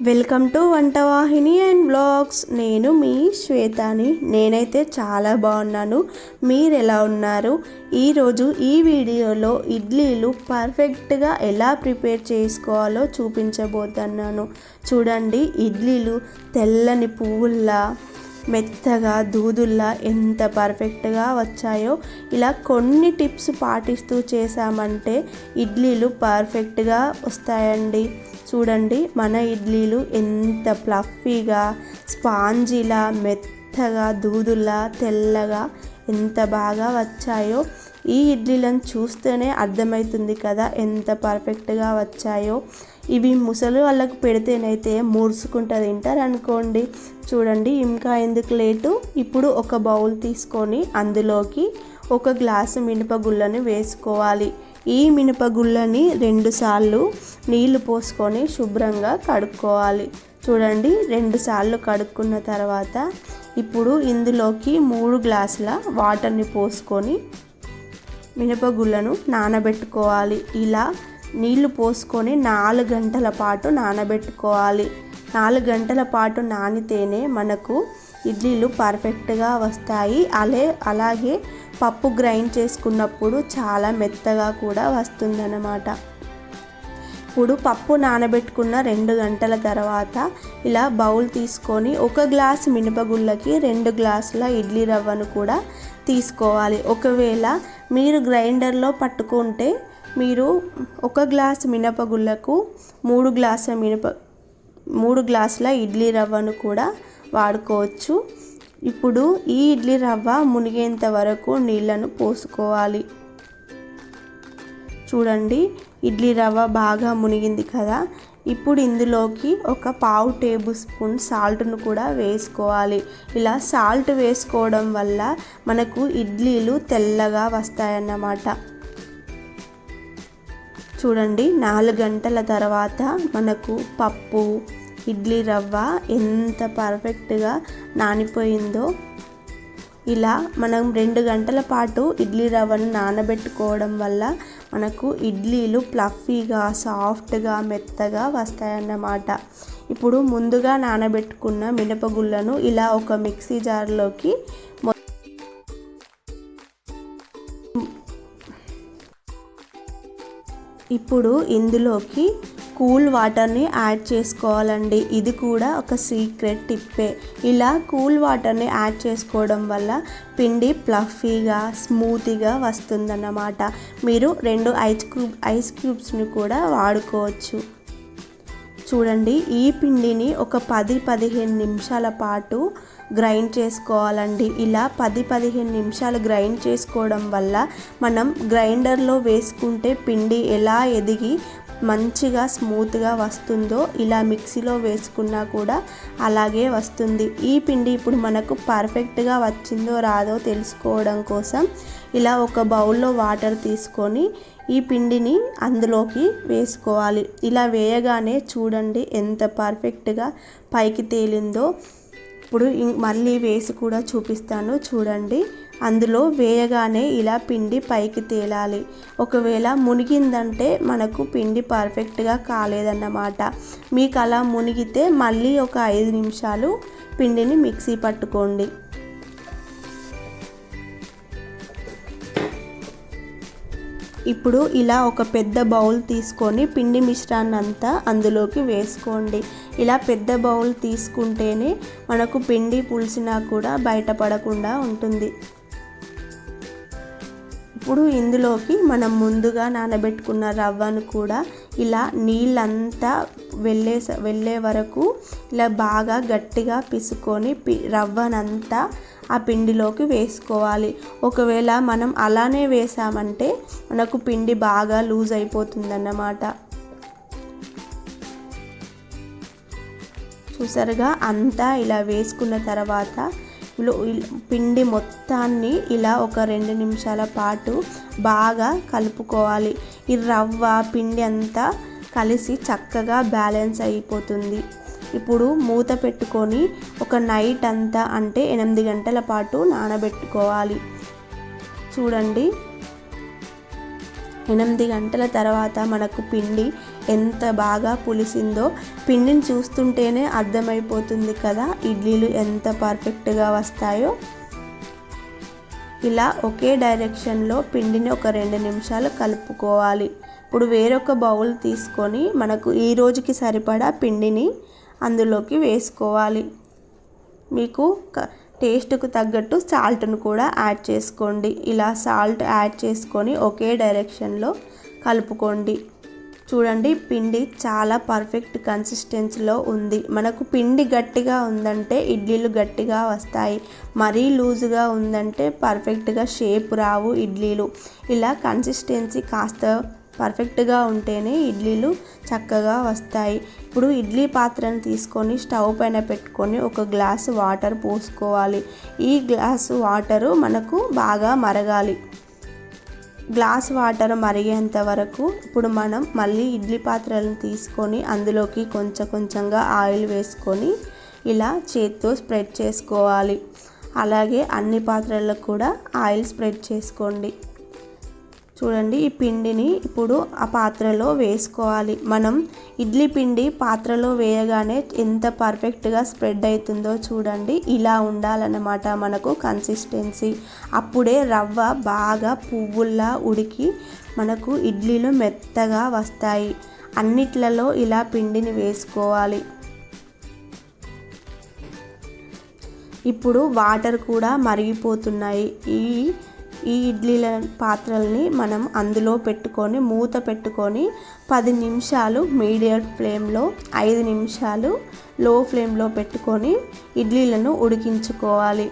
Welcome to Vantavahini and blogs. నేను మీ శ్వేతాని. నేనైతే చాలా బాగున్నాను. మీరు ఎలా ఉన్నారు? ఈరోజు ఈ వీడియోలో ఇడ్లీలు పర్ఫెక్ట్గా ఎలా ప్రిపేర్ చేసుకోవాలో చూపించబోతున్నాను. చూడండి ఇడ్లీలు తెల్లని పువ్వుల్లా మెత్తగా దూదుల్లా ఎంత పర్ఫెక్ట్గా వచ్చాయో ఇలా కొన్ని టిప్స్ పాటిస్తూ చేసామంటే ఇడ్లీలు పర్ఫెక్ట్గా వస్తాయండి. చూడండి మన ఇడ్లీలు ఎంత ప్లఫీగా స్పాంజీలా మెత్తగా దూదుల్లా తెల్లగా ఎంత బాగా వచ్చాయో ఈ ఇడ్లీలను చూస్తేనే అర్థమవుతుంది కదా ఎంత పర్ఫెక్ట్గా వచ్చాయో. ఇవి ముసలి వాళ్ళకు పెడితేనైతే మూర్చుకుంటూ తింటారు అనుకోండి చూడండి ఇంకా ఎందుకు లేటు? ఇప్పుడు ఒక బౌల్ తీసుకొని అందులోకి ఒక గ్లాసు మినపగుళ్ళను వేసుకోవాలి. ఈ మినపగుళ్ళని రెండుసార్లు నీళ్ళు పోసుకొని శుభ్రంగా కడుక్కోవాలి. చూడండి రెండుసార్లు కడుక్కున్న తర్వాత ఇప్పుడు ఇందులోకి మూడు గ్లాసుల వాటర్ని పోసుకొని మినపగుళ్ళను నానబెట్టుకోవాలి. ఇలా నీళ్ళు పోసుకొని నాలుగు గంటల పాటు నానబెట్టుకోవాలి. నాలుగు గంటల పాటు నానితేనే మనకు ఇడ్లీలు పర్ఫెక్ట్గా వస్తాయి. అలే అలాగే పప్పు గ్రైండ్ చేసుకున్నప్పుడు చాలా మెత్తగా కూడా వస్తుందన్నమాట. ఇప్పుడు పప్పు నానబెట్టుకున్న రెండు గంటల తర్వాత ఇలా బౌల్ తీసుకొని ఒక గ్లాస్ మినపగుళ్ళకి రెండు గ్లాసుల ఇడ్లీ రవ్వను కూడా తీసుకోవాలి. ఒకవేళ మీరు గ్రైండర్లో పట్టుకుంటే మీరు ఒక గ్లాస్ మినపగుళ్ళకు మూడు గ్లాసుల మినప మూడు గ్లాసుల ఇడ్లీ రవ్వను కూడా వాడుకోవచ్చు. ఇప్పుడు ఈ ఇడ్లీ రవ్వ మునిగేంత వరకు నీళ్ళను పోసుకోవాలి. చూడండి. ఇడ్లీ రవ్వ బాగా మునిగింది కదా. ఇప్పుడు ఇందులోకి ఒక పావు టేబుల్ స్పూన్ సాల్ట్ను కూడా వేసుకోవాలి. ఇలా సాల్ట్ వేసుకోవడం వల్ల మనకు ఇడ్లీలు తెల్లగా వస్తాయన్నమాట. చూడండి నాలుగు గంటల తర్వాత మనకు పప్పు ఇడ్లీ రవ్వ ఎంత పర్ఫెక్ట్గా నానిపోయిందో ఇలా మనం రెండు గంటల పాటు ఇడ్లీ రవ్వను నానబెట్టుకోవడం వల్ల మనకు ఇడ్లీలు ప్లఫీగా సాఫ్ట్గా మెత్తగా వస్తాయన్నమాట. ఇప్పుడు ముందుగా నానబెట్టుకున్న మినపగుళ్ళను ఇలా ఒక మిక్సీ జార్లోకి ఇప్పుడు ఇందులోకి కూల్ వాటర్ని యాడ్ చేసుకోవాలండి. ఇది కూడా ఒక సీక్రెట్ టిప్పే. ఇలా కూల్ వాటర్ని యాడ్ చేసుకోవడం వల్ల పిండి ప్లఫీగా స్మూత్గా వస్తుందన్నమాట. మీరు రెండు ఐస్ క్యూబ్ ఐస్ క్యూబ్స్ని కూడా వాడుకోవచ్చు. చూడండి ఈ పిండిని ఒక పది పదిహేను నిమిషాల పాటు గ్రైండ్ చేసుకోవాలండి. ఇలా పది పదిహేను నిమిషాలు గ్రైండ్ చేసుకోవడం వల్ల మనం గ్రైండర్లో వేసుకుంటే పిండి ఎలా ఎదిగి మంచిగా స్మూత్గా వస్తుందో ఇలా మిక్సీలో వేసుకున్నా కూడా అలాగే వస్తుంది. ఈ పిండి ఇప్పుడు మనకు పర్ఫెక్ట్గా వచ్చిందో రాదో తెలుసుకోవడం కోసం ఇలా ఒక బౌల్లో వాటర్ తీసుకొని ఈ పిండిని అందులోకి వేసుకోవాలి. ఇలా వేయగానే చూడండి ఎంత పర్ఫెక్ట్గా పైకి తేలిందో. ఇప్పుడు మళ్ళీ వేసి కూడా చూపిస్తాను చూడండి. అందులో వేయగానే ఇలా పిండి పైకి తేలాలి. ఒకవేళ మునిగిందంటే మనకు పిండి పర్ఫెక్ట్గా కాలేదన్నమాట. మీకు అలా మునిగితే మళ్ళీ ఒక ఐదు నిమిషాలు పిండిని మిక్సీ పట్టుకోండి. ఇప్పుడు ఇలా ఒక పెద్ద బౌల్ తీసుకొని పిండి మిశ్రాన్ని అంతా అందులోకి వేసుకోండి. ఇలా పెద్ద బౌల్ తీసుకుంటేనే మనకు పిండి పులిసినా కూడా బయటపడకుండా ఉంటుంది. ఇప్పుడు ఇందులోకి మనం ముందుగా నానబెట్టుకున్న రవ్వను కూడా ఇలా నీళ్ళంతా వెళ్ళే వెళ్ళే వరకు ఇలా బాగా గట్టిగా పిసుకొని పి రవ్వనంతా ఆ పిండిలోకి వేసుకోవాలి. ఒకవేళ మనం అలానే వేసామంటే మనకు పిండి బాగా లూజ్ అయిపోతుందన్నమాట. చూసారుగా అంతా ఇలా వేసుకున్న తర్వాత పిండి మొత్తాన్ని ఇలా ఒక రెండు నిమిషాల పాటు బాగా కలుపుకోవాలి. ఈ రవ్వ పిండి అంతా కలిసి చక్కగా బ్యాలెన్స్ అయిపోతుంది. ఇప్పుడు మూత పెట్టుకొని ఒక నైట్ అంతా అంటే ఎనిమిది గంటల పాటు నానబెట్టుకోవాలి. చూడండి. ఎనిమిది గంటల తర్వాత మనకు పిండి ఎంత బాగా పులిసిందో పిండిని చూస్తుంటేనే అర్థమైపోతుంది కదా ఇడ్లీలు ఎంత పర్ఫెక్ట్గా వస్తాయో. ఇలా ఒకే డైరెక్షన్లో పిండిని ఒక రెండు నిమిషాలు కలుపుకోవాలి. ఇప్పుడు వేరొక బౌల్ తీసుకొని మనకు ఈ రోజుకి సరిపడా పిండిని అందులోకి వేసుకోవాలి. మీకు టేస్ట్కు తగ్గట్టు సాల్ట్ను కూడా యాడ్ చేసుకోండి. ఇలా సాల్ట్ యాడ్ చేసుకొని ఒకే డైరెక్షన్లో కలుపుకోండి. చూడండి పిండి చాలా పర్ఫెక్ట్ కన్సిస్టెన్సీలో ఉంది. మనకు పిండి గట్టిగా ఉందంటే ఇడ్లీలు గట్టిగా వస్తాయి. మరీ లూజుగా ఉందంటే పర్ఫెక్ట్గా షేప్ రావు ఇడ్లీలు. ఇలా కన్సిస్టెన్సీ కాస్త పర్ఫెక్ట్గా ఉంటేనే ఇడ్లీలు చక్కగా వస్తాయి. ఇప్పుడు ఇడ్లీ పాత్రను తీసుకొని స్టవ్ పైన పెట్టుకొని ఒక గ్లాసు వాటర్ పోసుకోవాలి. ఈ గ్లాసు వాటరు మనకు బాగా మరగాలి. గ్లాస్ వాటర్ మరిగేంత వరకు ఇప్పుడు మనం మళ్ళీ ఇడ్లీ పాత్రలను తీసుకొని అందులోకి కొంచెం కొంచెంగా ఆయిల్ వేసుకొని ఇలా చేత్తో స్ప్రెడ్ చేసుకోవాలి. అలాగే అన్ని పాత్రలకు కూడా ఆయిల్ స్ప్రెడ్ చేసుకోండి. చూడండి ఈ పిండిని ఇప్పుడు ఆ పాత్రలో వేసుకోవాలి. మనం ఇడ్లీ పిండి పాత్రలో వేయగానే ఎంత పర్ఫెక్ట్గా స్ప్రెడ్ అవుతుందో చూడండి. ఇలా ఉండాలన్నమాట మనకు కన్సిస్టెన్సీ. అప్పుడే రవ్వ బాగా పువ్వుల్లా ఉడికి మనకు ఇడ్లీలు మెత్తగా వస్తాయి. అన్నిట్లలో ఇలా పిండిని వేసుకోవాలి. ఇప్పుడు వాటర్ కూడా మరిగిపోతున్నాయి. ఈ ఈ ఇడ్లీల పాత్రల్ని మనం అందులో పెట్టుకొని మూత పెట్టుకొని పది నిమిషాలు మీడియం ఫ్లేమ్లో ఐదు నిమిషాలు లో ఫ్లేమ్లో పెట్టుకొని ఇడ్లీలను ఉడికించుకోవాలి.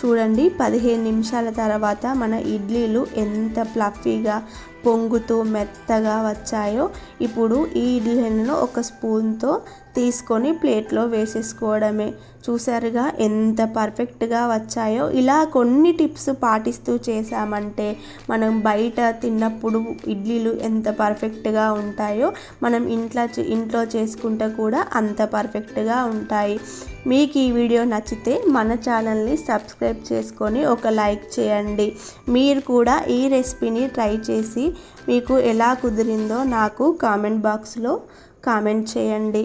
చూడండి పదిహేను నిమిషాల తర్వాత మన ఇడ్లీలు ఎంత ఫ్లఫీగా పొంగుతూ మెత్తగా వచ్చాయో. ఇప్పుడు ఈ ఇడ్లీలను ఒక స్పూన్తో తీసుకొని ప్లేట్లో వేసేసుకోవడమే. చూసారుగా ఎంత పర్ఫెక్ట్గా వచ్చాయో. ఇలా కొన్ని టిప్స్ పాటిస్తూ చేసామంటే మనం బయట తిన్నప్పుడు ఇడ్లీలు ఎంత పర్ఫెక్ట్గా ఉంటాయో మనం ఇంట్లో ఇంట్లో చేసుకుంటే కూడా అంత పర్ఫెక్ట్గా ఉంటాయి. మీకు ఈ వీడియో నచ్చితే మన ఛానల్ని సబ్స్క్రైబ్ చేసుకొని ఒక లైక్ చేయండి. మీరు కూడా ఈ రెసిపీని ట్రై చేసి మీకు ఎలా కుదిరిందో నాకు కామెంట్ బాక్స్లో కామెంట్ చేయండి.